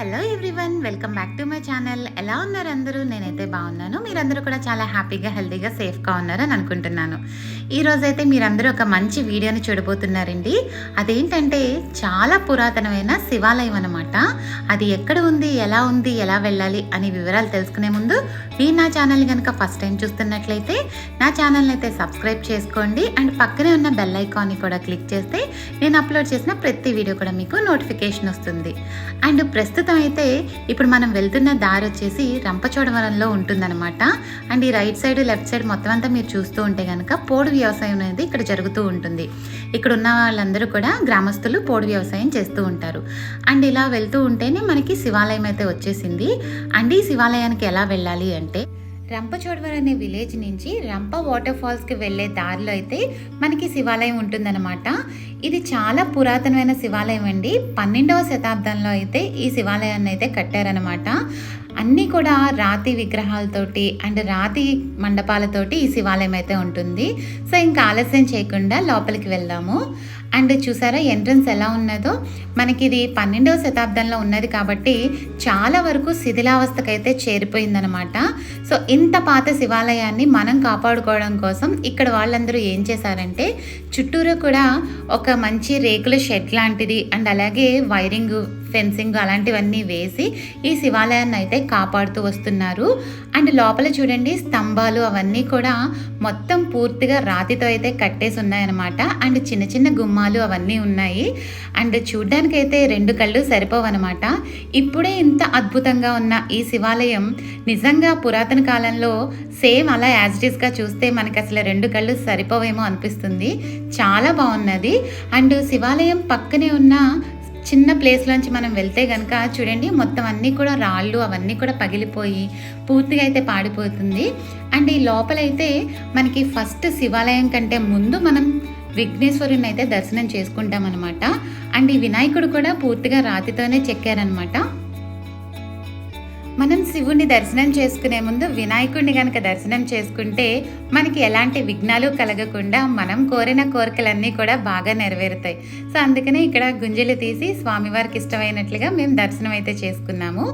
Hello everyone welcome back to my channel ఎలా ఉన్నారు అందరూ? నేనైతే బాగున్నాను. మీరందరూ కూడా చాలా హ్యాపీగా హెల్తీగా సేఫ్గా ఉన్నారని అనుకుంటున్నాను. ఈరోజు అయితే మీరందరూ ఒక మంచి వీడియోని చూడబోతున్నారండి. అదేంటంటే చాలా పురాతనమైన శివాలయం అనమాట అది ఎక్కడ ఉంది ఎలా ఉంది ఎలా వెళ్ళాలి అనే వివరాలు తెలుసుకునే ముందు మీరు నా ఛానల్ కనుక ఫస్ట్ టైం చూస్తున్నట్లయితే నా ఛానల్ని అయితే సబ్స్క్రైబ్ చేసుకోండి. అండ్ పక్కనే ఉన్న బెల్ ఐకాన్ని కూడా క్లిక్ చేస్తే నేను అప్లోడ్ చేసిన ప్రతి వీడియో కూడా మీకు నోటిఫికేషన్ వస్తుంది. అండ్ ప్రస్తుతం అయితే ఇప్పుడు మనం వెళ్తున్న దారి వచ్చేసి రంపచోడవరంలో ఉంటుందన్నమాట. అండ్ ఈ రైట్ సైడ్ లెఫ్ట్ సైడ్ మొత్తం అంతా మీరు చూస్తూ ఉంటే కనుక పోడు వ్యవసాయం అనేది ఇక్కడ జరుగుతూ ఉంటుంది. ఇక్కడ ఉన్న వాళ్ళందరూ కూడా గ్రామస్తులు పోడు వ్యవసాయం చేస్తూ ఉంటారు. అండ్ ఇలా వెళ్తూ ఉంటేనే మనకి శివాలయం అయితే వచ్చేసింది. అండ్ ఈ శివాలయానికి ఎలా వెళ్ళాలి అంటే రంపచోడవరం అనే విలేజ్ నుంచి రంప వాటర్ ఫాల్స్కి వెళ్ళే దారిలో అయితే మనకి శివాలయం ఉంటుందన్నమాట. ఇది చాలా పురాతనమైన శివాలయం అండి. పన్నెండవ శతాబ్దంలో అయితే ఈ శివాలయాన్ని అయితే కట్టారనమాట అన్నీ కూడా రాతి విగ్రహాలతోటి అండ్ రాతి మండపాలతోటి ఈ శివాలయం అయితే ఉంటుంది. సో ఇంకా ఆలస్యం చేయకుండా లోపలికి వెళ్దాము. అండ్ చూసారా ఎంట్రన్స్ ఎలా ఉన్నదో? మనకి ఇది పన్నెండవ శతాబ్దంలో ఉన్నది కాబట్టి చాలా వరకు శిథిలావస్థకైతే చేరిపోయిందనమాట. సో ఇంత పాత శివాలయాన్ని మనం కాపాడుకోవడం కోసం ఇక్కడ వాళ్ళందరూ ఏం చేశారంటే చుట్టూరు కూడా ఒక మంచి రేకుల షెడ్ లాంటిది అండ్ అలాగే వైరింగ్ ఫెన్సింగ్ అలాంటివన్నీ వేసి ఈ శివాలయాన్ని అయితే కాపాడుతూ వస్తున్నారు. అండ్ లోపల చూడండి స్తంభాలు అవన్నీ కూడా మొత్తం పూర్తిగా రాతితో అయితే కట్టేసి ఉన్నాయన్నమాట. అండ్ చిన్న చిన్న గుమ్మాలు అవన్నీ ఉన్నాయి. అండ్ చూడ్డానికైతే రెండు కళ్ళు సరిపోవన్నమాట. ఇప్పుడే ఇంత అద్భుతంగా ఉన్న ఈ శివాలయం నిజంగా పురాతన కాలంలో సేమ్ అలా యాజ్ ఇట్ ఈస్గా చూస్తే మనకి అసలు రెండు కళ్ళు సరిపోవేమో అనిపిస్తుంది. చాలా బాగున్నది. అండ్ శివాలయం పక్కనే ఉన్న చిన్న ప్లేస్లోంచి మనం వెళ్తే కనుక చూడండి మొత్తం అన్నీ కూడా రాళ్ళు అవన్నీ కూడా పగిలిపోయి పూర్తిగా అయితే పాడిపోతుంది. అండ్ ఈ లోపలైతే మనకి ఫస్ట్ శివాలయం కంటే ముందు మనం విఘ్నేశ్వరుని అయితే దర్శనం చేసుకుంటాం అనమాట అండ్ ఈ వినాయకుడు కూడా పూర్తిగా రాతితోనే చెక్కారనమాట మనం శివుణ్ణి దర్శనం చేసుకునే ముందు వినాయకుడిని కనుక దర్శనం చేసుకుంటే మనకి ఎలాంటి విఘ్నాలు కలగకుండా మనం కోరిన కోరికలన్నీ కూడా బాగా నెరవేరుతాయి. సో అందుకనే ఇక్కడ గుంజలు తీసి స్వామివారికి ఇష్టమైనట్లుగా మేము దర్శనం అయితే చేసుకున్నాము.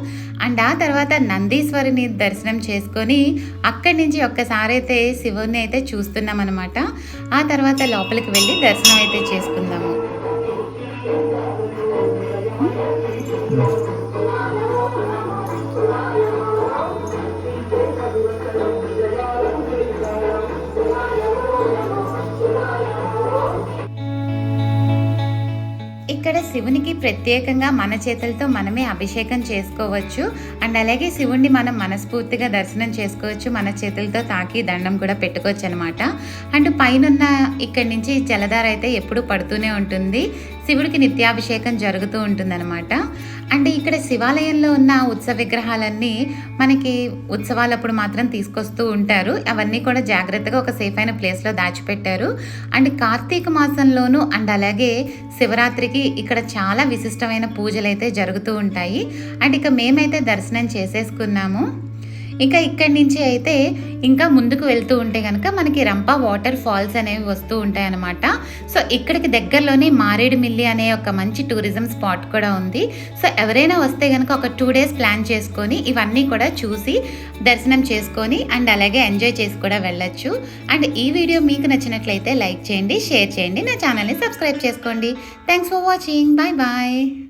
అండ్ ఆ తర్వాత నందీశ్వరిని దర్శనం చేసుకొని అక్కడి నుంచి ఒక్కసారైతే అయితే శివుని అయితే చూస్తున్నాం అనమాట ఆ తర్వాత లోపలికి వెళ్ళి దర్శనం అయితే చేసుకుందాము. ఇక్కడ శివునికి ప్రత్యేకంగా మన చేతులతో మనమే అభిషేకం చేసుకోవచ్చు. అండ్ అలాగే శివుణ్ణి మనం మనస్ఫూర్తిగా దర్శనం చేసుకోవచ్చు. మన చేతులతో తాకి దండం కూడా పెట్టుకోవచ్చు అనమాట అండ్ పైనున్న ఇక్కడి నుంచి జలధార అయితే ఎప్పుడు పడుతూనే ఉంటుంది. శివుడికి నిత్యాభిషేకం జరుగుతూ ఉంటుందన్నమాట. అండ్ ఇక్కడ శివాలయంలో ఉన్న ఉత్సవ విగ్రహాలన్నీ మనకి ఉత్సవాలప్పుడు మాత్రం తీసుకొస్తూ ఉంటారు. అవన్నీ కూడా జాగ్రత్తగా ఒక సేఫ్ అయిన ప్లేస్లో దాచిపెట్టారు. అండ్ కార్తీక మాసంలోనూ అండ్ అలాగే శివరాత్రికి ఇక్కడ చాలా విశిష్టమైన పూజలు అయితే జరుగుతూ ఉంటాయి. అండ్ ఇక మేమైతే దర్శనం చేసేసుకున్నాము. ఇంకా ఇక్కడి నుంచి అయితే ఇంకా ముందుకు వెళ్తూ ఉంటే కనుక మనకి రంప వాటర్ ఫాల్స్ అనేవి వస్తూ ఉంటాయి అనమాట సో ఇక్కడికి దగ్గరలోనే మారేడుమిల్లి అనే ఒక మంచి టూరిజం స్పాట్ కూడా ఉంది. సో ఎవరైనా వస్తే కనుక ఒక టూ డేస్ ప్లాన్ చేసుకొని ఇవన్నీ కూడా చూసి దర్శనం చేసుకొని అండ్ అలాగే ఎంజాయ్ చేసి కూడా వెళ్ళొచ్చు. అండ్ ఈ వీడియో మీకు నచ్చినట్లయితే లైక్ చేయండి షేర్ చేయండి నా ఛానల్ని సబ్స్క్రైబ్ చేసుకోండి. Thanks for watching bye bye